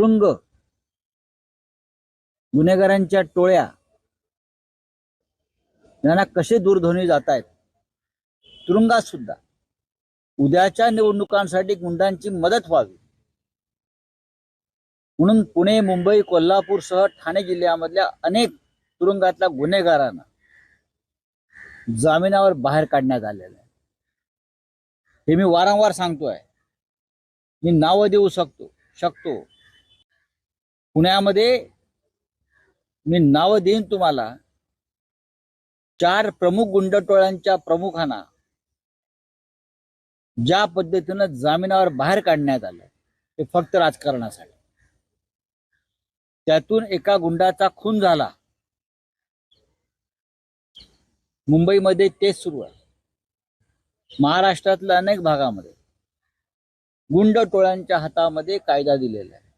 तुरुंग गुन्हेगारांच्या टोळ्या. यांना कसे दूरध्वनी जात आहेत तुरुंगात सुद्धा उद्याच्या निवडणुकांसाठी गुंडांची मदत व्हावी. म्हणून पुणे मुंबई कोल्हापूरसह ठाणे जिल्ह्यामधल्या अनेक तुरुंगातल्या गुन्हेगारांना जामिनावर बाहेर काढण्यात आलेलं आहे. हे मी वारंवार सांगतोय. मी नावं देऊ शकतो शकतो. पुण्यामध्ये मी नाव देईन तुम्हाला. चार प्रमुख गुंडटोळ्यांच्या प्रमुखांना ज्या पद्धतीनं जामिनावर बाहेर काढण्यात आलं ते फक्त राजकारणासाठी. त्यातून एका गुंडाचा खून झाला. मुंबईमध्ये तेच सुरू आहे. महाराष्ट्रातल्या अनेक भागामध्ये गुंड टोळ्यांच्या हातामध्ये कायदा दिलेला आहे.